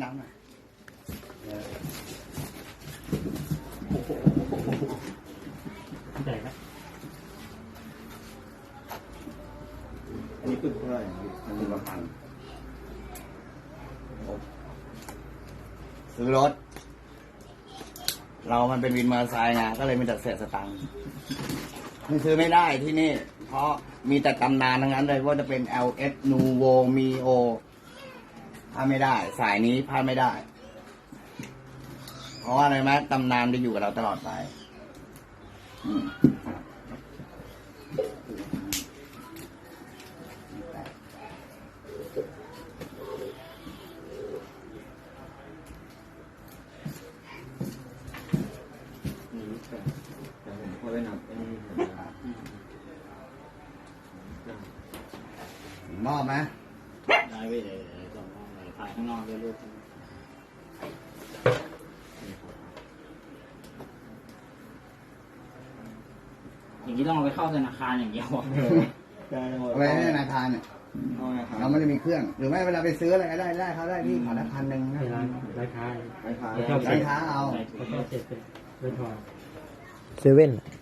น้ำหน่อยใหญ่ไหมอันนี้ปึกเท่าไหร่มันเป็นละพันซื้อรถ เรามันเป็นวินมอเตอร์ไซค์ไงก็เลยมีแต่เศษสตังค์มันซื้อไม่ได้ที่นี่ เพราะมีแต่ตำนานทั้งนั้นเลยว่าจะเป็น LS Nuvo Mio พลาดไม่ได้ สายนี้พลาดไม่ได้ เพราะว่าอะไรไหมตำนานจะอยู่กับเราตลอดไปอืมนี่แต่แต่ผมพอได้นับไอ้นี่เห็นแล้วมอบไหมได้ไปเลย ถ่ายข้างนอกด้วยรูปอย่างนี้ต้องเอาไปเข้าธนาคารอย่างเดียวอะได้หมดเอาไว้ในธนาคารเนี่ยเอาไงครับเราไม่ได้มีเครื่อง หรือไม่เวลาไปซื้ออะไรก็ได้ได้เขาได้พี่ขอละพันหนึ่งนะในร้านร้านค้า ไปขายไม่ชอบร้านค้าเอา เขาชอบเสร็จเป็นเพื่อนทอนเซเว่นเ